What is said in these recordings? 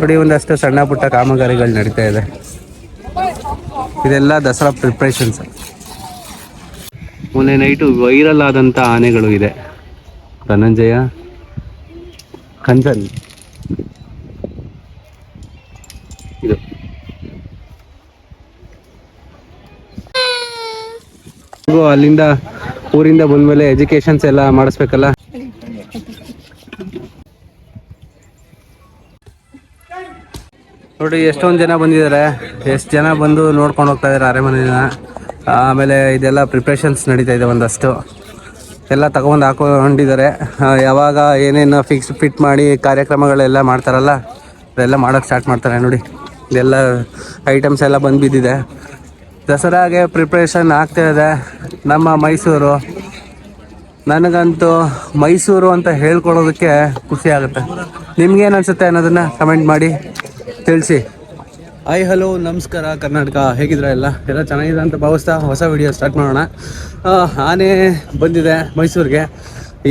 ನೋಡಿ, ಒಂದಷ್ಟು ಸಣ್ಣ ಪುಟ್ಟ ಕಾಮಗಾರಿಗಳು ನಡೀತಾ ಇದೆ. ಇದೆಲ್ಲ ದಸರಾ ಪ್ರಿಪ್ರೇಷನ್ಸ್ ಮೊನ್ನೆ ನೈಟು ವೈರಲ್ ಆದಂಥ ಆನೆಗಳು ಇದೆ. ಧನಂಜಯ ಕಂಚನ್ ಇದು. ಅಲ್ಲಿಂದ ಊರಿಂದ ಬಂದ್ಮೇಲೆ ಎಜುಕೇಶನ್ಸ್ ಎಲ್ಲ ಮಾಡಿಸ್ಬೇಕಲ್ಲ? ನೋಡಿ, ಎಷ್ಟೊಂದು ಜನ ಬಂದಿದ್ದಾರೆ. ಎಷ್ಟು ಜನ ಬಂದು ನೋಡ್ಕೊಂಡು ಹೋಗ್ತಾ ಇದ್ದಾರೆ ಅರೆಮನೆ ಆಮೇಲೆ ಇದೆಲ್ಲ ಪ್ರಿಪ್ರೇಷನ್ಸ್ ನಡೀತಾ ಇದೆ ಒಂದಷ್ಟು. ಎಲ್ಲ ತಗೊಂಡು ಹಾಕೊಂಡಿದ್ದಾರೆ. ಯಾವಾಗ ಏನೇನು ಫಿಕ್ಸ್ ಫಿಟ್ ಮಾಡಿ ಕಾರ್ಯಕ್ರಮಗಳೆಲ್ಲ ಮಾಡ್ತಾರಲ್ಲ, ಅದೆಲ್ಲ ಮಾಡೋಕ್ಕೆ ಸ್ಟಾರ್ಟ್ ಮಾಡ್ತಾರೆ ನೋಡಿ. ಇದೆಲ್ಲ ಐಟಮ್ಸ್ ಎಲ್ಲ ಬಂದು ಬಿದ್ದಿದೆ. ದಸರಾಗೆ ಪ್ರಿಪ್ರೇಷನ್ ಆಗ್ತಾ ಇದೆ. ನಮ್ಮ ಮೈಸೂರು. ನನಗಂತೂ ಮೈಸೂರು ಅಂತ ಹೇಳ್ಕೊಳ್ಳೋದಕ್ಕೆ ಖುಷಿ ಆಗುತ್ತೆ. ನಿಮ್ಗೇನು ಅನ್ಸುತ್ತೆ ಅನ್ನೋದನ್ನ ಕಮೆಂಟ್ ಮಾಡಿ. ತಿಳಿಸಿ. ಐ ಹಲೋ ನಮಸ್ಕಾರ, ಕರ್ನಾಟಕ. ಹೇಗಿದ್ರೆ ಎಲ್ಲ? ಎಲ್ಲ ಚೆನ್ನಾಗಿದೆ ಅಂತ ಭಾವಿಸ್ತಾ ಹೊಸ ವಿಡಿಯೋ ಸ್ಟಾರ್ಟ್ ಮಾಡೋಣ. ಆನೆ ಬಂದಿದೆ ಮೈಸೂರಿಗೆ.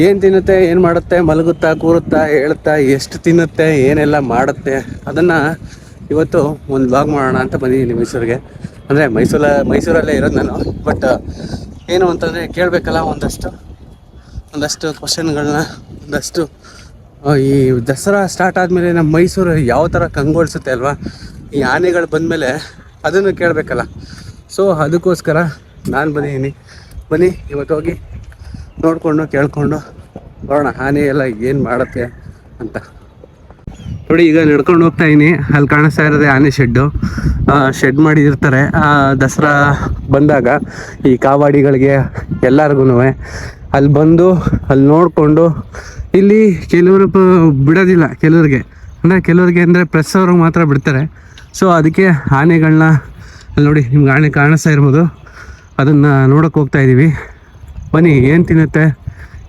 ಏನು ತಿನ್ನುತ್ತೆ, ಏನು ಮಾಡುತ್ತೆ, ಮಲಗುತ್ತಾ, ಕೂರುತ್ತಾ ಹೇಳುತ್ತಾ ಎಷ್ಟು ತಿನ್ನುತ್ತೆ, ಏನೆಲ್ಲ ಮಾಡುತ್ತೆ, ಅದನ್ನು ಇವತ್ತು ಒಂದು ಬ್ಲಾಗ್ ಮಾಡೋಣ ಅಂತ ಬಂದಿದ್ದೀನಿ ಮೈಸೂರಿಗೆ. ಅಂದರೆ ಮೈಸೂರ, ಮೈಸೂರಲ್ಲೇ ಇರೋದು ನಾನು. ಬಟ್ ಏನು ಅಂತಂದರೆ ಕೇಳಬೇಕಲ್ಲ ಒಂದಷ್ಟು ಒಂದಷ್ಟು ಕ್ವಶನ್ಗಳನ್ನ ಒಂದಷ್ಟು ಈ ದಸರಾ ಸ್ಟಾರ್ಟ್ ಆದಮೇಲೆ ನಮ್ಮ ಮೈಸೂರು ಯಾವ ಥರ ಕಂಗೊಳಿಸುತ್ತೆ ಅಲ್ವಾ? ಈ ಆನೆಗಳು ಬಂದಮೇಲೆ ಅದನ್ನು ಕೇಳಬೇಕಲ್ಲ. ಸೊ ಅದಕ್ಕೋಸ್ಕರ ನಾನು ಬಂದಿದ್ದೀನಿ. ಬನ್ನಿ, ಇವತ್ತು ಹೋಗಿ ನೋಡಿಕೊಂಡು, ಕೇಳಿಕೊಂಡು ಬರೋಣ ಆನೆ ಎಲ್ಲ ಏನು ಮಾಡುತ್ತೆ ಅಂತ. ನೋಡಿ, ಈಗ ನಡ್ಕೊಂಡು ಹೋಗ್ತಾ ಇದೀನಿ. ಅಲ್ಲಿ ಕಾಣಿಸ್ತಾ ಇರೋದೇ ಆನೆ ಶೆಡ್ಡು ಶೆಡ್ ಮಾಡಿರ್ತಾರೆ. ದಸರಾ ಬಂದಾಗ ಈ ಕಾವಾಡಿಗಳಿಗೆ ಎಲ್ಲರಿಗೂ ಅಲ್ಲಿ ಬಂದು, ಅಲ್ಲಿ ನೋಡಿಕೊಂಡು ಇಲ್ಲಿ ಕೆಲವರು ಬಿಡೋದಿಲ್ಲ ಕೆಲವ್ರಿಗೆ. ಅಂದರೆ ಕೆಲವ್ರಿಗೆ ಅಂದರೆ ಪ್ರೆಸ್ ಅವ್ರಿಗೆ ಮಾತ್ರ ಬಿಡ್ತಾರೆ. ಸೊ ಅದಕ್ಕೆ ಆನೆಗಳನ್ನ ನೋಡಿ, ನಿಮ್ಗೆ ಆನೆ ಕಾಣಿಸ್ತಾ ಇರ್ಬೋದು. ಅದನ್ನು ನೋಡೋಕೆ ಹೋಗ್ತಾ ಇದ್ದೀವಿ ಬನ್ನಿ, ಏನು ತಿನ್ನುತ್ತೆ,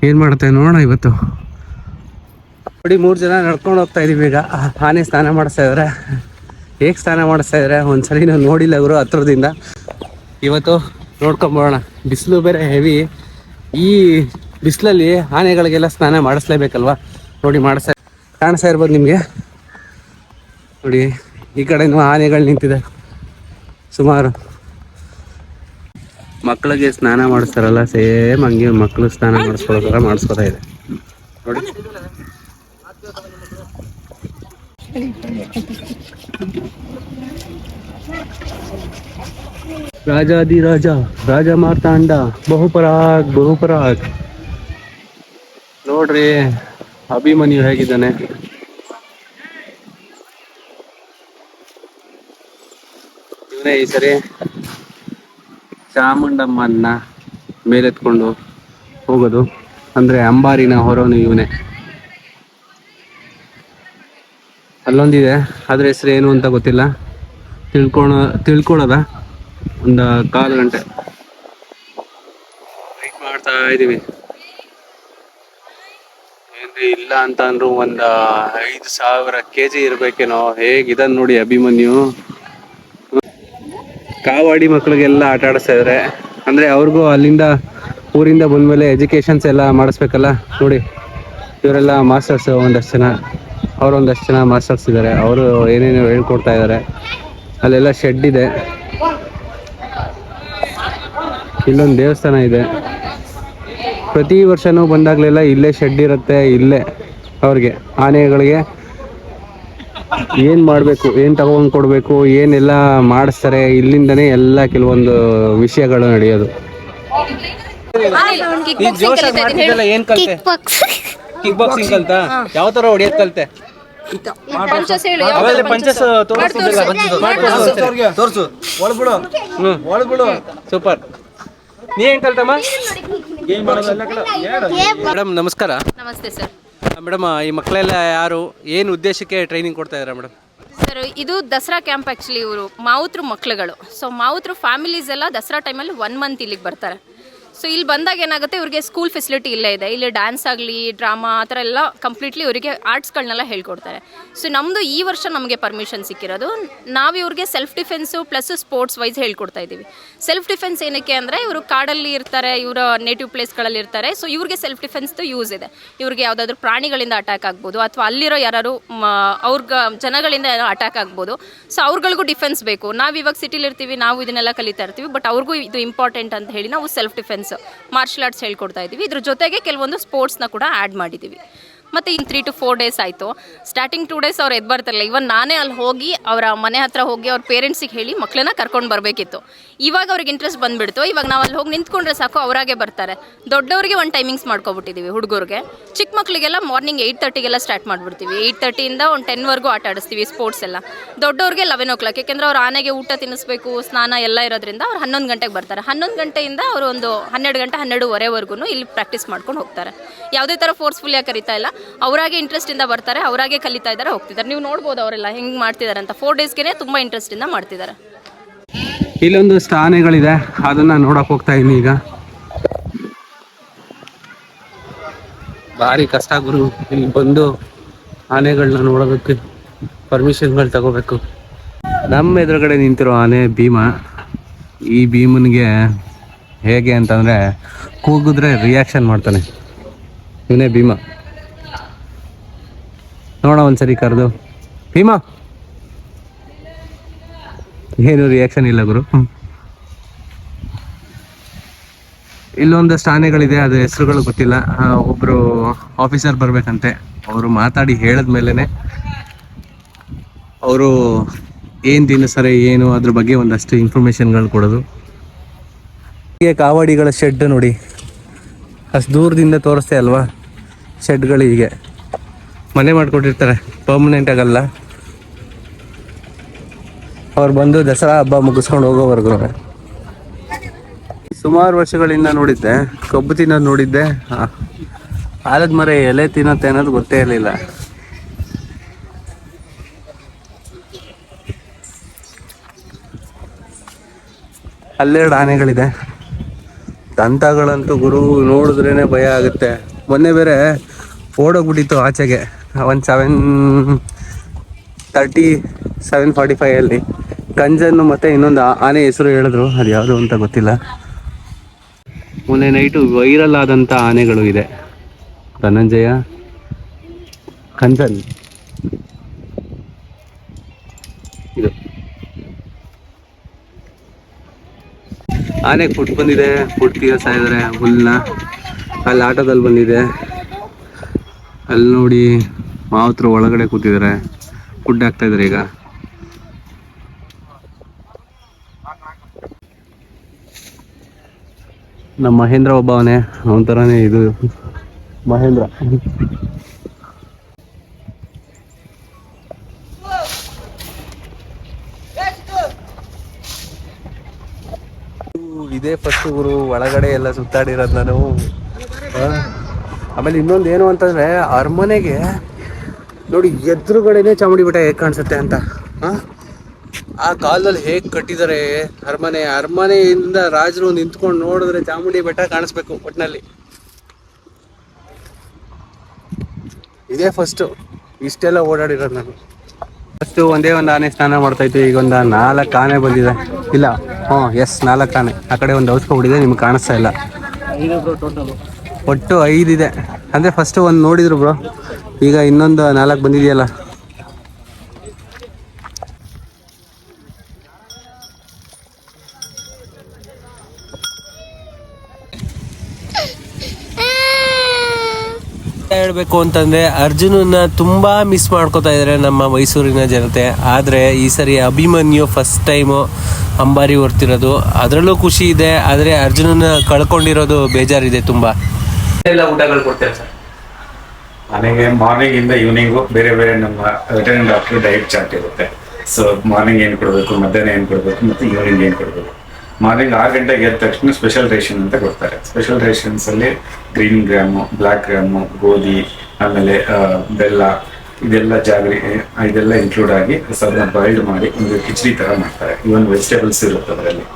ಏನು ಮಾಡುತ್ತೆ ನೋಡೋಣ ಇವತ್ತು. ನೋಡಿ, ಮೂರು ಜನ ನಡ್ಕೊಂಡು ಹೋಗ್ತಾ ಇದ್ದೀವಿ ಈಗ. ಆನೆ ಸ್ನಾನ ಮಾಡಿಸ್ತಾ ಇದ್ದಾರೆ ಹೇಗೆ ಸ್ನಾನ ಮಾಡಿಸ್ತಾ ಇದ್ದಾರೆ ಒಂದ್ಸರಿ ನಾವು ನೋಡಿಲ್ಲ ಇವರು ಹತ್ರದಿಂದ. ಇವತ್ತು ನೋಡ್ಕೊಂಬೋಣ ಬಿಸಿಲು ಬೇರೆ ಹೆವಿ ಈ ಬಿಸಿಲಲ್ಲಿ ಆನೆಗಳಿಗೆಲ್ಲ ಸ್ನಾನ ಮಾಡಿಸ್ಲೇಬೇಕಲ್ವಾ? ನೋಡಿ ಮಾಡಿಸ್ತಾ ಕಾಣಿಸ್ತಾ ಇರ್ಬೋದು ನಿಮಗೆ? ನೋಡಿ, ಈ ಕಡೆನೂ ಆನೆಗಳು ನಿಂತಿದೆ. ಸುಮಾರು. ಮಕ್ಕಳಿಗೆ ಸ್ನಾನ ಮಾಡಿಸ್ತಾರಲ್ಲ, ಸೇಮ್ ಹಂಗೆ ಮಕ್ಕಳು ಸ್ನಾನ ಮಾಡಿಸ್ಕೊಳ್ಳೋ ಥರ ಮಾಡಿಸ್ಕೊತಾ ಇದೆ. ನೋಡಿ. ರಾಜಾದಿ ರಾಜ ರಾಜ ಮಾರ್ತಾಂಡ, ಬಹುಪರಾಗ್ ಬಹುಪರಾಗ್. ನೋಡ್ರಿ, ಅಭಿಮನ್ಯು ಹೇಗಿದ್ದಾನೆ? ಇವನೇ ಈ ಸರಿ ಚಾಮುಂಡಮ್ಮನ್ನ ಮೇಲೆತ್ಕೊಂಡು ಹೋಗೋದು. ಅಂದ್ರೆ ಅಂಬಾರಿನ ಹೊರೋನು ಇವನೇ. ಅಲ್ಲೊಂದಿದೆ, ಅದ್ರ ಹೆಸರು ಏನು ಅಂತ ಗೊತ್ತಿಲ್ಲ. ತಿಳ್ಕೊಳ, ತಿಳ್ಕೊಳದ ಒಂದು ಕಾಲು ಗಂಟೆ. ಮಾಡ್ತಾ ಏನ್ರಿ ಇಲ್ಲ ಅಂತ ಅಂದ್ರು ಒಂದ ಐದು ಸಾವಿರ ಕೆಜಿ ಇರ್ಬೇಕೇನೋ, ಹೇಗ್ ಇದನ್ ನೋಡಿ ಅಭಿಮನ್ಯು. ಕಾವಾಡಿ ಮಕ್ಳಿಗೆಲ್ಲ ಆಟ ಆಡಿಸ್ತಾ ಇದಾರೆ. ಅಂದ್ರೆ ಅವ್ರಿಗೂ ಅಲ್ಲಿಂದ ಊರಿಂದ ಬಂದ್ಮೇಲೆ ಎಜುಕೇಶನ್ಸ್ ಎಲ್ಲ ಮಾಡಿಸ್ಬೇಕಲ್ಲ, ನೋಡಿ. ಇವರೆಲ್ಲ ಮಾಸ್ಟರ್ಸ್ ಒಂದಷ್ಟು ಜನ ಅವ್ರು ಒಂದಷ್ಟು ಜನ ಮಾಸ್ಟರ್ಸ್ ಇದ್ದಾರೆ ಅವರು ಏನೇನು ಹೇಳ್ಕೊಡ್ತಾ ಇದ್ದಾರೆ ಅಲ್ಲೆಲ್ಲ ಶೆಡ್ ಇದೆ. ಇಲ್ಲೊಂದು ದೇವಸ್ಥಾನ ಇದೆ. ಪ್ರತಿ ವರ್ಷನೂ ಬಂದಾಗಲೆಲ್ಲ ಇಲ್ಲೇ ಶೆಡ್ ಇರುತ್ತೆ ಇಲ್ಲೇ ಅವ್ರಿಗೆ ಆನೆಗಳಿಗೆ ಏನು ಮಾಡಬೇಕು ಏನು ತಗೊಂಡು ಕೊಡಬೇಕು ಏನೆಲ್ಲ ಮಾಡಿಸ್ತಾರೆ ಇಲ್ಲಿಂದನೇ ಎಲ್ಲ ಕೆಲವೊಂದು ವಿಷಯಗಳು ನಡೆಯೋದು. ಈ ಜೋಶ್ ಮಾಡ್ತಿದ್ದಲ್ಲ ಏನ್ ಕಲ್ತೆ? ಕಿಕ್ ಬಾಕ್ಸಿಂಗ್ ಕಲ್ತ? ಯಾವ ತರ ಹೊಡಿಯೋದ್ ಕಲ್ತೆ? ಸೂಪರ್. ನೀ ಏನ್ ಕಲ್ತಮ್ಮ? ಮೇಡಮ್ ನಮಸ್ಕಾರ. ನಮಸ್ತೆ ಸರ್. ಮೇಡಮ್ ಈ ಮಕ್ಕಳೆಲ್ಲ ಯಾರು? ಏನು ಉದ್ದೇಶಕ್ಕೆ ಟ್ರೈನಿಂಗ್ ಕೊಡ್ತಾ ಇದ್ದಾರೆ ಮೇಡಮ್? ಸರ್ ಇದು ದಸರಾ ಕ್ಯಾಂಪ್ ಆ್ಯಕ್ಚುಲಿ ಇವರು ಮಾವುತ್ರ ಮಕ್ಕಳುಗಳು ಸೊ ಮಾವುತ್ರ ಫ್ಯಾಮಿಲೀಸ್ ಎಲ್ಲ ದಸರಾ ಟೈಮಲ್ಲಿ ಒನ್ ಮಂತ್ ಇಲ್ಲಿಗೆ ಬರ್ತಾರೆ. ಸೊ ಇಲ್ಲಿ ಬಂದಾಗ ಏನಾಗುತ್ತೆ? ಇವ್ರಿಗೆ ಸ್ಕೂಲ್ ಫೆಸಿಲಿಟಿ ಇಲ್ಲೇ ಇದೆ. ಇಲ್ಲಿ ಡ್ಯಾನ್ಸ್ ಆಗಲಿ ಡ್ರಾಮಾ ಆ ಥರ ಎಲ್ಲ ಕಂಪ್ಲೀಟ್ಲಿ ಇವರಿಗೆ ಆರ್ಟ್ಸ್ಗಳನ್ನೆಲ್ಲ ಹೇಳ್ಕೊಡ್ತಾರೆ. ಸೊ ನಮ್ಮದು ಈ ವರ್ಷ ನಮಗೆ ಪರ್ಮಿಷನ್ ಸಿಕ್ಕಿರೋದು. ನಾವು ಇವ್ರಿಗೆ self defence plus sports wise ಹೇಳ್ಕೊಡ್ತಾ ಇದ್ದೀವಿ. ಸೆಲ್ಫ್ ಡಿಫೆನ್ಸ್ ಏನಕ್ಕೆ ಅಂದರೆ, ಇವರು ಕಾಡಲ್ಲಿ ಇರ್ತಾರೆ, ಇವರ ನೇಟಿವ್ ಪ್ಲೇಸ್ಗಳಲ್ಲಿ ಇರ್ತಾರೆ. ಸೊ ಇವ್ರಿಗೆ ಸೆಲ್ಫ್ ಡಿಫೆನ್ಸ್ದು ಯೂಸ್ ಇದೆ. ಇವ್ರಿಗೆ ಯಾವುದಾದ್ರೂ ಪ್ರಾಣಿಗಳಿಂದ ಅಟ್ಯಾಕ್ ಆಗ್ಬೋದು ಅಥವಾ ಅಲ್ಲಿರೋ ಯಾರು ಅವ್ರಿಗೆ, ಜನಗಳಿಂದ ಅಟ್ಯಾಕ್ ಆಗ್ಬೋದು. ಸೊ ಅವ್ರಗಳಿಗೂ ಡಿಫೆನ್ಸ್ ಬೇಕು. ನಾವು ಇವಾಗ ಸಿಟಿಲಿ ಇರ್ತೀವಿ, ನಾವು ಇದನ್ನೆಲ್ಲ ಕಲಿತಾ ಇರ್ತೀವಿ ಬಟ್ ಅವ್ರಿಗೂ ಇದು ಇಂಪಾರ್ಟೆಂಟ್ ಅಂತ ಹೇಳಿ ನಾವು ಸೆಲ್ಫ್ ಡಿಫೆನ್ಸ್ ಮಾರ್ಷಲ್ ಆರ್ಟ್ಸ್ ಹೇಳ್ಕೊಡ್ತಾ ಇದ್ದೀವಿ. ಇದ್ರ ಜೊತೆಗೆ ಕೆಲವೊಂದು ಸ್ಪೋರ್ಟ್ಸ್ನ ಕೂಡ ಆ್ಯಡ್ ಮಾಡಿದ್ದೀವಿ. ಮತ್ತು ಇನ್ನು ತ್ರೀ ಟು ಫೋರ್ ಡೇಸ್ ಆಯಿತು. ಸ್ಟಾರ್ಟಿಂಗ್ ಟೂ ಡೇಸ್ ಅವ್ರು ಎದ್ದು ಬರ್ತಿರಲಿಲ್ಲ. ಇವನ್ ನಾನೇ ಅಲ್ಲಿ ಹೋಗಿ ಅವರ ಮನೆ ಹತ್ರ ಹೋಗಿ ಅವ್ರ ಪೇರೆಂಟ್ಸಿಗೆ ಹೇಳಿ ಮಕ್ಕಳನ್ನ ಕರ್ಕೊಂಡು ಬರಬೇಕಿತ್ತು. ಇವಾಗ ಅವ್ರಿಗೆ ಇಂಟ್ರೆಸ್ಟ್ ಬಂದ್ಬಿಡ್ತು. ಇವಾಗ ನಾವು ಅಲ್ಲಿ ಹೋಗಿ ನಿಂತ್ಕೊಂಡ್ರೆ ಸಾಕು, ಅವರಾಗೆ ಬರ್ತಾರೆ. ದೊಡ್ಡವರಿಗೆ ಒಂದು ಟೈಮಿಂಗ್ಸ್ ಮಾಡ್ಕೊಬಿಟ್ಟಿದ್ದೀವಿ ಹುಡುಗರಿಗೆ. ಚಿಕ್ಕ ಮಕ್ಕಳಿಗೆಲ್ಲ ಮಾರ್ನಿಂಗ್ ಏಯ್ಟ್ ತರ್ಟಿಗೆಲ್ಲ ಸ್ಟಾರ್ಟ್ ಮಾಡಿಬಿಡ್ತೀವಿ. ಏಯ್ಟ್ ತರ್ಟಿಯಿಂದ ಒಂದು ಟೆನ್ವರೆಗೂ ಆಟ ಆಡಿಸ್ತೀವಿ ಸ್ಪೋರ್ಟ್ಸ್ ಎಲ್ಲ. ದೊಡ್ಡವ್ರಿಗೆ ಲೆವೆನ್ ಓ ಕ್ಲಾಕ್ ಯಾಕೆಂದ್ರೆ ಅವ್ರು ಆನೆಗೆ ಊಟ ತಿನ್ನಿಸ್ಬೇಕು, ಸ್ನಾನ ಎಲ್ಲ ಇರೋದ್ರಿಂದ ಅವ್ರು ಹನ್ನೊಂದು ಗಂಟೆಗೆ ಬರ್ತಾರೆ. ಹನ್ನೊಂದು ಗಂಟೆಯಿಂದ ಅವರು ಒಂದು ಹನ್ನೆರಡು ಗಂಟೆ ಹನ್ನೆರಡುವರೆವರೆಗೂ ಇಲ್ಲಿ ಪ್ರಾಕ್ಟೀಸ್ ಮಾಡ್ಕೊಂಡು ಹೋಗ್ತಾರೆ. ಯಾವುದೇ ಥರ ಫೋರ್ಸ್ಫುಲ್ಲಿಯಾಗಿ ಕರಿತಾ ಇಲ್ಲ. ಅವರಾಗೆ ಇಂಟ್ರೆಸ್ಟಿಂದ ಬರ್ತಾರೆ, ಅವರಾಗೆ ಕಲಿತಾ ಇದ್ದಾರೆ ಹೋಗ್ತಿದ್ದಾರೆ ನೀವು ನೋಡ್ಬೋದು ಅವರೆಲ್ಲ ಹೆಂಗೆ ಮಾಡ್ತಿದ್ದಾರೆ ಅಂತ. ಫೋರ್ ಡೇಸ್ಗೆ ತುಂಬ ಇಂಟ್ರೆಸ್ಟಿಂದ ಮಾಡ್ತಿದ್ದಾರೆ ಇಲ್ಲೊಂದಷ್ಟು ಆನೆಗಳಿದೆ ಅದನ್ನ ನೋಡಕ್ ಹೋಗ್ತಾ ಇದ್ದೀನಿ ಈಗ. ಭಾರಿ ಕಷ್ಟ ಗುರು, ಇಲ್ಲಿ ಬಂದು ಆನೆಗಳನ್ನ ನೋಡೋದಕ್ಕೆ ಪರ್ಮಿಷನ್ಗಳು ತಗೋಬೇಕು. ನಮ್ಮ ಎದುರುಗಡೆ ನಿಂತಿರೋ ಆನೆ ಭೀಮ, ಈ ಭೀಮನಿಗೆ ಹೇಗೆ ಅಂತಂದ್ರೆ ಕೂಗಿದ್ರೆ ರಿಯಾಕ್ಷನ್ ಮಾಡ್ತಾನೆ. ಇವನೇ ಭೀಮ. ನೋಡ ಒಂದ್ಸರಿ ಕರೆದು. ಭೀಮ! ಏನು ರಿಯಾಕ್ಷನ್ ಇಲ್ಲ ಗುರು. ಇಲ್ಲೊಂದಷ್ಟು ಆನೆಗಳಿದೆ ಅದ್ರ ಹೆಸರುಗಳು ಗೊತ್ತಿಲ್ಲ. ಒಬ್ರು ಆಫೀಸರ್ ಬರ್ಬೇಕಂತೆ. ಅವರು ಮಾತಾಡಿ ಹೇಳದ್ಮೇಲೆನೆ ಅವರು ಏನ್ ತಿನ್ನಿಸ್ತಾರೆ ಏನು, ಅದ್ರ ಬಗ್ಗೆ ಒಂದಷ್ಟು ಇನ್ಫಾರ್ಮೇಶನ್ಗಳು ಕೊಡೋದು. ಹೀಗೆ ಕಾವಾಡಿಗಳ ಶೆಡ್ ನೋಡಿ. ಅಷ್ಟು ದೂರದಿಂದ ತೋರಿಸ್ತೆ ಅಲ್ವಾ? ಶೆಡ್ಗಳು ಹೀಗೆ. ಮನೆ ಮಾಡ್ಕೊಟ್ಟಿರ್ತಾರೆ. ಪರ್ಮನೆಂಟ್ ಆಗಲ್ಲ. ಅವ್ರು ಬಂದು ದಸರಾ ಹಬ್ಬ ಮುಗಿಸ್ಕೊಂಡು ಹೋಗೋವರೆಗೂ. ಸುಮಾರು ವರ್ಷಗಳಿಂದ ನೋಡಿದ್ದೆ, ಕಬ್ಬು ತಿನ್ನೋದು ನೋಡಿದ್ದೆ. ಆಲದ ಮರ ಎಲೆ ತಿನ್ನತ್ತೆ ಅನ್ನೋದು ಗೊತ್ತೇ ಇರಲಿಲ್ಲ. ಅಲ್ಲೆರಡು ಆನೆಗಳಿದೆ. ದಂತಗಳಂತೂ ಗುರು ನೋಡಿದ್ರೇ ಭಯ ಆಗುತ್ತೆ. ಮೊನ್ನೆ ಬೇರೆ ಓಡೋಗ್ಬಿಟ್ಟಿತ್ತು ಆಚೆಗೆ, ಒಂದು ಸೆವೆನ್ ತರ್ಟಿ ಸೆವೆನ್ ಫಾರ್ಟಿ ಫೈವಲ್ಲಿ ಕಂಜನ್ನು ಮತ್ತೆ ಇನ್ನೊಂದು ಆನೆ ಹೆಸರು ಹೇಳಿದ್ರು. ಅದು ಯಾವುದು ಅಂತ ಗೊತ್ತಿಲ್ಲ. ಮೊನ್ನೆ ನೈಟು ವೈರಲ್ ಆದಂಥ ಆನೆಗಳು ಇದೆ. ಧನಂಜಯ, ಕಂಜನ್. ಇದು. ಆನೆಗೆ ಫುಡ್ ಬಂದಿದೆ. ಫುಡ್ ತೀರಿಸ್ತಾ ಇದ್ದಾರೆ ಹುಲ್ನ. ಅಲ್ಲಿ ಆಟೋದಲ್ಲಿ ಬಂದಿದೆ. ಅಲ್ಲಿ ನೋಡಿ ಮಾವತ್ರ ಒಳಗಡೆ ಕೂತಿದ್ದಾರೆ ಫುಡ್ ಇದ್ದಾರೆ ಈಗ. ನಮ್ಮ ಮಹೇಂದ್ರ ಒಬ್ಬ ಅವನೇ. ಅವನ ಥರನೇ ಇದು ಮಹೇಂದ್ರ. ಇದೇ ಫಸ್ಟ್ ಗುರು, ಒಳಗಡೆ ಎಲ್ಲ ಸುತ್ತಾಡಿರೋದು ನಾನು. ಆಮೇಲೆ ಇನ್ನೊಂದು ಏನು ಅಂತಂದ್ರೆ, ಅರಮನೆಗೆ ನೋಡಿ ಎದುರುಗಡೆನೆ ಚಾಮುಂಡಿ ಬೆಟ್ಟ ಹೇಗೆ ಕಾಣಿಸುತ್ತೆ ಅಂತ. ಆ? ಆ ಕಾಲದಲ್ಲಿ ಹೇಗೆ ಕಟ್ಟಿದ್ದಾರೆ ಅರಮನೆ ಅರಮನೆಯಿಂದ ರಾಜರು ನಿಂತ್ಕೊಂಡು ನೋಡಿದ್ರೆ ಚಾಮುಂಡಿ ಬೆಟ್ಟ ಕಾಣಿಸ್ಬೇಕು ಒಟ್ಟಿನಲ್ಲಿ ಇದೇ ಫಸ್ಟು ಇಷ್ಟೆಲ್ಲ ಓಡಾಡಿರೋದು ನಾನು. ಫಸ್ಟು ಒಂದೇ ಒಂದು ಆನೆ ಸ್ನಾನ ಮಾಡ್ತಾ ಇತ್ತು ಈಗ ಒಂದು ನಾಲ್ಕು ಆನೆ ಬಂದಿದೆ. ಇಲ್ಲ ಹ್ಞೂ ಎಸ್ ನಾಲ್ಕು ಆನೆ. ಆ ಕಡೆ ಒಂದು ಹೊಡಿದೆ ನಿಮ್ಗೆ ಕಾಣಿಸ್ತಾ ಇಲ್ಲ. ಒಟ್ಟು ಐದಿದೆ. ಅಂದರೆ ಫಸ್ಟು ಒಂದು ನೋಡಿದ್ರು ಬ್ರೋ ಈಗ ಇನ್ನೊಂದು ನಾಲ್ಕು ಬಂದಿದೆಯಲ್ಲ. ಹೇಳ್ಬೇಕು ಅಂತಂದ್ರೆ ಅರ್ಜುನನ್ನ ತುಂಬಾ ಮಿಸ್ ಮಾಡ್ಕೋತಾ ಇದ್ದಾರೆ ನಮ್ಮ ಮೈಸೂರಿನ ಜನತೆ. ಆದ್ರೆ ಈ ಸರಿ ಅಭಿಮನ್ಯು ಫಸ್ಟ್ ಟೈಮು ಅಂಬಾರಿ ಹೊರ್ತಿರೋದು. ಅದರಲ್ಲೂ ಖುಷಿ ಇದೆ ಆದ್ರೆ ಅರ್ಜುನನ ಕಳ್ಕೊಂಡಿರೋದು ಬೇಜಾರಿದೆ ತುಂಬಾ. ಎಲ್ಲ ಊಟಗಳು ಕೊಡ್ತೇವೆ ಸರ್? ನನಗೆ ಮಾರ್ನಿಂಗ್ ಇಂದ ಈವ್ನಿಂಗು ಬೇರೆ ಬೇರೆ ನಮ್ಮ ವೆಟರ್ನರಿ ಡಾಕ್ಟರ್ ಡಯಟ್ ಚಾರ್ಟ್ ಇರುತ್ತೆ. ಸೊ ಮಾರ್ನಿಂಗ್ ಏನು ಕೊಡಬೇಕು ಮಧ್ಯಾಹ್ನ ಏನು ಕೊಡಬೇಕು ಮತ್ತೆ ಈವ್ನಿಂಗ್ ಏನು ಕೊಡಬೇಕು? ಮಾರ್ನಿಂಗ್ ಆರು ಗಂಟೆಗೆ ಎದ್ದ ತಕ್ಷಣ ಸ್ಪೆಷಲ್ ರೇಷನ್ ಅಂತ ಕೊಡ್ತಾರೆ. ಸ್ಪೆಷಲ್ ರೇಷನ್ಸ್ ಅಲ್ಲಿ ಗ್ರೀನ್ ಗ್ರಾಮು ಬ್ಲ್ಯಾಕ್ ಗ್ರಾಮು ಗೋಧಿ, ಆಮೇಲೆ ಬೆಲ್ಲ, ಇದೆಲ್ಲ ಜಾಗರಿ ಇದೆಲ್ಲ ಇನ್ಕ್ಲೂಡ್ ಆಗಿ ಸದನ ಬಾಯ್ಲ್ಡ್ ಮಾಡಿ ಒಂದು ಕಿಚಡಿ ತರ ಮಾಡ್ತಾರೆ. ಇವನ್ ವೆಜಿಟೇಬಲ್ಸ್ ಇರುತ್ತೆ ಅದರಲ್ಲಿ.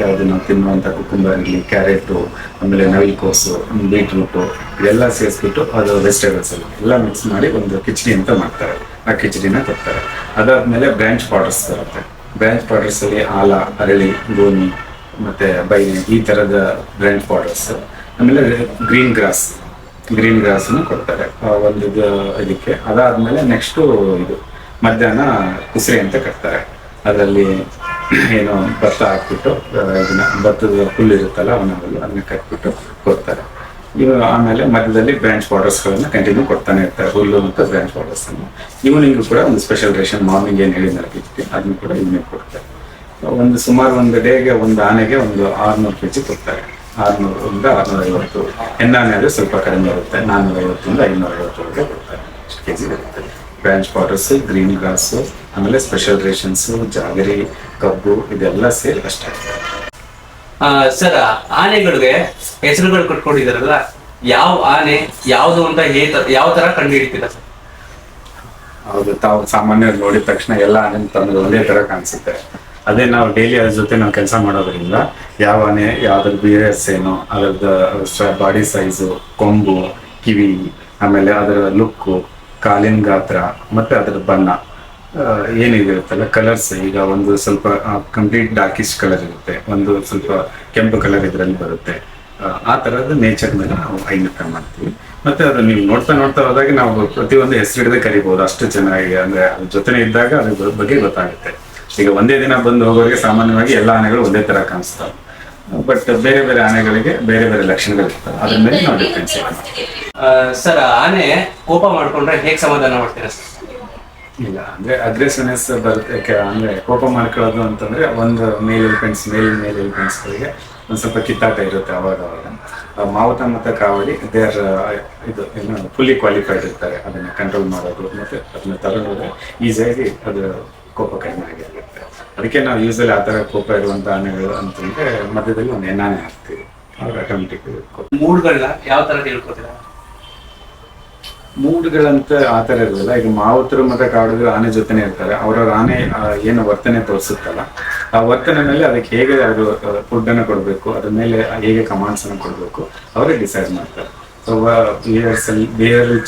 ಯಾವುದು ನಾವು ತಿನ್ನುವಂಥ ಕುಕುಂಬರ್ ಇರಲಿ ಕ್ಯಾರೆಟು ಆಮೇಲೆ ನವಿಲುಕೋಸು ಬೀಟ್ರೂಟು ಇದೆಲ್ಲ ಸೇರಿಸ್ಬಿಟ್ಟು ಅದು ವೆಜಿಟೇಬಲ್ಸ್ ಎಲ್ಲ ಎಲ್ಲ ಮಿಕ್ಸ್ ಮಾಡಿ ಒಂದು ಕಿಚಡಿ ಅಂತ ಮಾಡ್ತಾರೆ. ಆ ಕಿಚಡಿನ ಕೊಡ್ತಾರೆ. ಅದಾದ್ಮೇಲೆ ಬ್ರಾಂಚ್ ಪೌಡರ್ಸ್ ಬರುತ್ತೆ. ಪೌಡರ್ಸ್ ಅಲ್ಲಿ ಆಲ ಅರಳಿ, ಗೋಣಿ ಮತ್ತೆ ಬೈನೆ ಈ ತರದ ಬ್ರ್ಯಾಂಚ್ ಪೌಡರ್ಸ್ ಆಮೇಲೆ ಗ್ರೀನ್ ಗ್ರಾಸ್ ಗ್ರೀನ್ ಗ್ರಾಸ್ನು ಕೊಡ್ತಾರೆ. ಒಂದು ಇದು, ಇದಕ್ಕೆ. ಅದಾದ್ಮೇಲೆ ನೆಕ್ಸ್ಟ್ ಇದು, ಮಧ್ಯಾಹ್ನ ಕುಸರಿ ಅಂತ ಕಟ್ತಾರೆ. ಅದರಲ್ಲಿ ಏನು ಭತ್ತ ಹಾಕ್ಬಿಟ್ಟು ಇದನ್ನ ಭತ್ತದ ಹುಲ್ಲು ಇರುತ್ತಲ್ಲ ಅವನ್ನೆಲ್ಲ ಅದನ್ನ ಕಟ್ಬಿಟ್ಟು ಕೊಡ್ತಾರೆ. ಇವು ಆಮೇಲೆ ಮಧ್ಯದಲ್ಲಿ ಬ್ರಾಂಚ್ ಗಳನ್ನ ಕಂಟಿನ್ಯೂ ಕೊಡ್ತಾನೆ ಇರ್ತಾರೆ. ಹುಲ್ಲು ಮತ್ತು ಬ್ರಾಂಚ್ ಬಾರ್ಡರ್ಸ್ ಅನ್ನು. ಈವ್ನಿಂಗ್ ಕೂಡ ಒಂದು ಸ್ಪೆಷಲ್ ರೇಷನ್ ಮಾರ್ನಿಂಗ್ ಏನು ಹೇಳಿದ್ರು ಅದನ್ನು ಕೂಡ ಇವ್ನಿಂಗ್ ಕೊಡ್ತಾರೆ. ಒಂದು ಸುಮಾರು ಒಂದು ಡೇಗೆ ಒಂದು ಆನೆಗೆ ಒಂದು ಆರ್ನೂರು ಕೆ ಜಿ ಕೊಡ್ತಾರೆ. ಆರ್ನೂರಿಂದ ಆರ್ನೂರ ಐವತ್ತು ಹೆಣ್ಣಾನೆ ಆದರೆ ಸ್ವಲ್ಪ ಕಡಿಮೆ ಇರುತ್ತೆ. ನಾನ್ನೂರ ಐವತ್ತರಿಂದ ಐನೂರ ಐವತ್ತರವರೆಗೆ ಕೊಡ್ತಾರೆ. ಇಷ್ಟು ಕೆ ಜಿ ಬರುತ್ತೆ ಬ್ರಾಂಚ್ ಪೌಡರ್ಸ್ ಗ್ರೀನ್ ಗ್ರಾಸು ಆಮೇಲೆ ಸ್ಪೆಷಲ್ ರೇಷನ್ಸು ಜಾಗರಿ, ಕಬ್ಬು, ಇದೆಲ್ಲ ಸೇರಿ ಅಷ್ಟಾಗ್ತದೆ ಸರ್, ಆನೆಗಳಿಗೆ ಹೆಸರುಗಳು ಕಟ್ಕೊಂಡಿದಾರಲ್ಲ ಯಾವ ಆನೆ ಯಾವ್ದು ಅಂತ ಯಾವ ತರ ಕಂಡು ಹಿಡಿತೀರಾ ಹೌದು, ತಾವು ಸಾಮಾನ್ಯ ನೋಡಿದ ತಕ್ಷಣ ಎಲ್ಲ ಆನೆ ತಮಗೆ ಒಂದೇ ತರ ಕಾಣಿಸುತ್ತೆ. ಅದೇ ನಾವು ಡೈಲಿ ಅದ್ರ ಜೊತೆ ನಾವು ಕೆಲಸ ಮಾಡೋದ್ರಿಂದ ಯಾವ ಆನೆ ಯಾವ್ದ್ರ ಬಿಎಸ್ ಏನು ಅದ್ರದ್ದು ಬಾಡಿ ಸೈಜು ಕೊಂಬು, ಕಿವಿ, ಆಮೇಲೆ ಅದರ ಲುಕ್ಕು ಕಾಲಿನ ಗಾತ್ರ, ಮತ್ತೆ ಅದರ ಬಣ್ಣ. ಏನಿರುತ್ತಲ್ಲ ಕಲರ್ಸ್ ಈಗ ಒಂದು ಸ್ವಲ್ಪ ಕಂಪ್ಲೀಟ್ ಡಾರ್ಕಿಶ್ ಕಲರ್ ಇರುತ್ತೆ. ಒಂದು ಸ್ವಲ್ಪ ಕೆಂಪು ಕಲರ್ ಇದರಲ್ಲಿ ಬರುತ್ತೆ. ಆ, ತರದ ನೇಚರ್ ಮೇಲೆ ನಾವು ಐಡೆಂಟಿಫೈ ಮಾಡ್ತೀವಿ. ಮತ್ತೆ ಅದು ನೀವು ನೋಡ್ತಾ ನೋಡ್ತಾ ಹೋದಾಗ ನಾವು ಪ್ರತಿಯೊಂದು ಹೆಸರು ಹಿಡಿದೇ ಕರಿಬಹುದು ಅಷ್ಟು ಚೆನ್ನಾಗಿ ಅಂದ್ರೆ ಅದ್ರ ಜೊತೆನೆ ಇದ್ದಾಗ ಅದ್ರ ಬಗ್ಗೆ ಗೊತ್ತಾಗುತ್ತೆ. ಈಗ ಒಂದೇ ದಿನ ಬಂದು ಹೋಗೋರಿಗೆ ಸಾಮಾನ್ಯವಾಗಿ ಎಲ್ಲಾ ಆನೆಗಳು ಒಂದೇ ತರ ಕಾಣಿಸ್ತಾವೆ. ಬಟ್ ಬೇರೆ ಬೇರೆ ಆನೆಗಳಿಗೆ ಬೇರೆ ಬೇರೆ ಲಕ್ಷಣಗಳು ಇರ್ತವೆ. ಅದ್ರ ಮೇಲೆ ನಾವು ಡಿಫ್ರೆನ್ಸ್ ಸರ್ ಆನೆ ಕೋಪ ಮಾಡ್ಕೊಂಡ್ರೆ ಹೇಗೆ ಸಮಾಧಾನ ಮಾಡ್ತೀರಾ? ಸರ್ ಇಲ್ಲ ಅಂದ್ರೆ ಅಗ್ರೆಸಿವ್ನೆಸ್ ಬರುತ್ತೆ? ಅಂದ್ರೆ ಕೋಪ ಮಾಡ್ಕೊಳ್ಳೋದು ಅಂತಂದ್ರೆ ಒಂದು ಮೇಲ್ ಎಲಿಫೆಂಟ್ಸ್ ಮೇಲ್ ಮೇಲ್ ಎಲಿಫೆಂಟ್ಸ್ಗಳಿಗೆ ಒಂದ್ ಸ್ವಲ್ಪ ಕಿತ್ತಾಟ ಇರುತ್ತೆ ಅವಾಗ ಅವಾಗ ಮಾವುತ ಮತ್ತು ಕಾವಡಿ ದೇ ಆರ್ ಇದು ಏನು ಫುಲ್ಲಿ ಕ್ವಾಲಿಫೈಡ್ ಇರ್ತಾರೆ. ಅದನ್ನ ಕಂಟ್ರೋಲ್ ಮಾಡೋದು ಮತ್ತೆ ಅದನ್ನ ತಗೊಂಡೋದ್ರೆ ಈಸಿಯಾಗಿ ಅದು ಕೋಪ ಕಡಿಮೆ ಆಗಿರುತ್ತೆ. ಅದಕ್ಕೆ ನಾವು ಯೂಸಲ್ಲಿ ಆ ಥರ ಕೋಪ ಇರುವಂತ ಆನೆಗಳು ಅಂತಂದ್ರೆ ಮಧ್ಯದಲ್ಲಿ ಒಂದು ಎಣ್ಣಾನೆ ಹಾಕ್ತೀವಿ. ಅವಾಗ ಆಟೋಮೆಟಿಕ್ ಮೂಡ್ಗಳನ್ನ ಯಾವ ತರ ತಿಳ್ಕೊತೀರಾ? ಮೂಡ್ಗಳಂತ ಆ ಥರ ಇರೋದಿಲ್ಲ ಈಗ ಮಾವುತರು ಮತ್ತೆ ಕಾಡುಗಳು ಆನೆ ಜೊತೆನೆ ಇರ್ತಾರೆ. ಅವರ ಆನೆ ಏನು ವರ್ತನೆ ತೋರಿಸುತ್ತಲ್ಲ, ಆ ವರ್ತನೆ ಮೇಲೆ ಅದಕ್ಕೆ ಹೇಗೆ ಅವರು ಫುಡ್ ಅನ್ನ ಕೊಡಬೇಕು, ಅದ್ರ ಮೇಲೆ ಹೇಗೆ ಕಮಾಂಡ್ಸ್ ಅನ್ನ ಕೊಡಬೇಕು, ಅವರೇ ಡಿಸೈಡ್ ಮಾಡ್ತಾರೆ. ಸೊ ಬಿಹೇವಿಯರ್ಸ್ ಅಲ್ಲಿ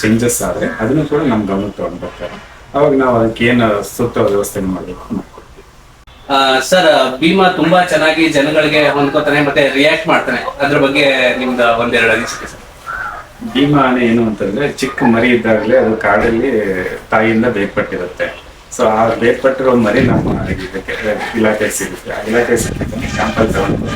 ಚೇಂಜಸ್ ಆದ್ರೆ ಅದನ್ನು ಕೂಡ ನಮ್ಮ ಗಮನ ತಗೊಂಡು ಬರ್ತಾರೆ. ಅವಾಗ ನಾವು ಅದಕ್ಕೆ ಏನು ಸೂಕ್ತ ವ್ಯವಸ್ಥೆ ಮಾಡಬೇಕು ಸರ್, ಭೀಮಾ ತುಂಬಾ ಚೆನ್ನಾಗಿ ಜನಗಳಿಗೆ ಹೊಂದ್ಕೋತಾನೆ, ಮತ್ತೆ ರಿಯಾಕ್ಟ್ ಮಾಡ್ತಾನೆ. ಅದ್ರ ಬಗ್ಗೆ ನಿಮ್ದು ಒಂದೆರಡು ಅನಿಸಿಕೆ ಸರ್. ಭೀಮ ಆನೆ ಏನು ಅಂತಂದ್ರೆ ಚಿಕ್ಕ ಮರಿ ಇದ್ದಾಗಲೇ ಅದು ಕಾಡಲ್ಲಿ ತಾಯಿಯಿಂದ ಬೇರ್ಪಟ್ಟಿರುತ್ತೆ. ಸೊ ಆ ಬೇರ್ಪಟ್ಟಿರೋ ಮರಿ ನಮ್ಮ ಇದಕ್ಕೆ, ಇಲಾಖೆ ಸಿಗುತ್ತೆ. ಆ ಇಲಾಖೆ ಸಿಗುತ್ತೆ ಕ್ಯಾಂಪಲ್ ತಗೊಂಡು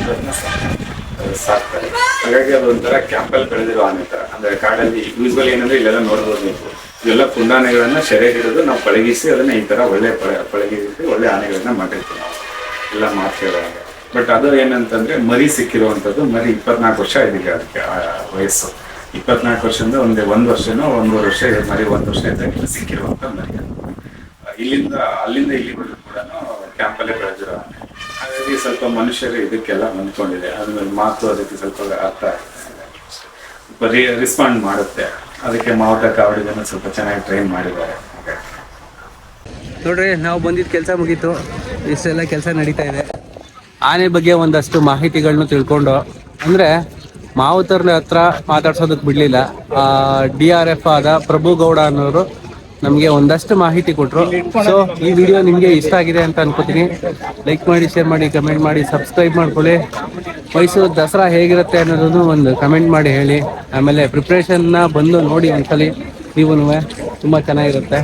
ಸಾಕ್ತಾರೆ. ಹಾಗಾಗಿ ಅದೊಂಥರ ಕ್ಯಾಂಪಲ್ ಬೆಳೆದಿರೋ ಆನೆ ತರ. ಅಂದ್ರೆ ಕಾಡಲ್ಲಿ ಯೂಸ್ವಲ್ ಏನಂದ್ರೆ ಇಲ್ಲೆಲ್ಲ ನೋಡ್ಬೋದು ನೀವು. ಇವೆಲ್ಲ ಪುಂಡಾನೆಗಳನ್ನ ಸೆರೆ ಹಿಡಿದು ನಾವು ಪಳಗಿಸಿ ಅದನ್ನ ಈ ತರ ಒಳ್ಳೆ ಪಳ- ಪಳಗಿಸಿ ಒಳ್ಳೆ ಆನೆಗಳನ್ನ ಮಾಡಿರ್ತೀವಿ ನಾವು. ಎಲ್ಲ ಮಾತುಗಳಾಗ ಬಟ್ ಅದು ಏನಂತಂದ್ರೆ ಮರಿ ಸಿಕ್ಕಿರುವಂತದ್ದು ಮರಿ ಇಪ್ಪತ್ನಾಲ್ಕು ವರ್ಷ ಇದೀಗ ಅದಕ್ಕೆ ವಯಸ್ಸು. ಇಪ್ಪತ್ನಾಲ್ಕು ವರ್ಷದಿಂದ ಒಂದೇ ಒಂದು ವರ್ಷನೋ ಒಂದೂವರೆ ವರ್ಷ ಇದೆ ಮರಿ ಒಂದು ವರ್ಷ ಇದ್ದಾಗ ಸಿಕ್ಕಿರುವಂತ ಮರಿ ಇಲ್ಲಿಂದ, ಅಲ್ಲಿಂದ ಇಲ್ಲಿವರೆಗೂ ಕೂಡ ಕ್ಯಾಂಪಲ್ಲೇ ಬೆಳೆದಿರೋ ಹಾಗಾಗಿ ಸ್ವಲ್ಪ ಮನುಷ್ಯರು ಇದಕ್ಕೆಲ್ಲ ಹೊಂದ್ಕೊಂಡಿದೆ. ಅದ್ಮೇಲೆ ಮಾತು ಅದಕ್ಕೆ ಸ್ವಲ್ಪ ಅರ್ಥ ಬರೀ ರಿಸ್ಪಾಂಡ್ ಮಾಡುತ್ತೆ. ಅದಕ್ಕೆ ಮಾವಟ ಕಾವಡಿಗನ್ನು ಸ್ವಲ್ಪ ಚೆನ್ನಾಗಿ ಟ್ರೈನ್ ಮಾಡಿದ್ದಾರೆ. ನೋಡ್ರಿ, ನಾವು ಬಂದಿದ್ದ ಕೆಲಸ ಮುಗೀತು. ಇಷ್ಟೆಲ್ಲ ಕೆಲಸ ನಡೀತಾ ಇದೆ. ಆನೆ ಬಗ್ಗೆ ಒಂದಷ್ಟು ಮಾಹಿತಿಗಳನ್ನ ತಿಳ್ಕೊಂಡು, ಅಂದರೆ ಮಾವುತರ ಹತ್ರ ಮಾತಾಡ್ಸೋದಕ್ಕೆ ಬಿಡಲಿಲ್ಲ. ಡಿ ಆರ್ ಎಫ್ ಆದ ಪ್ರಭು ಗೌಡ ಅನ್ನೋರು ನಮಗೆ ಒಂದಷ್ಟು ಮಾಹಿತಿ ಕೊಟ್ಟರು ಸೊ ಈ ವಿಡಿಯೋ ನಿಮಗೆ ಇಷ್ಟ ಆಗಿದೆ ಅಂತ ಅನ್ಕೋತೀನಿ. ಲೈಕ್ ಮಾಡಿ ಶೇರ್ ಮಾಡಿ ಕಮೆಂಟ್ ಮಾಡಿ ಸಬ್ಸ್ಕ್ರೈಬ್ ಮಾಡ್ಕೊಳ್ಳಿ. ಮೈಸೂರು ದಸರಾ ಹೇಗಿರುತ್ತೆ ಅನ್ನೋದನ್ನು ಒಂದು ಕಮೆಂಟ್ ಮಾಡಿ ಹೇಳಿ. ಆಮೇಲೆ ಪ್ರಿಪ್ರೇಷನ್ನ ಬಂದು ನೋಡಿ ಒಂದ್ಸಲಿ ನೀವು, ತುಂಬ ಚೆನ್ನಾಗಿರುತ್ತೆ.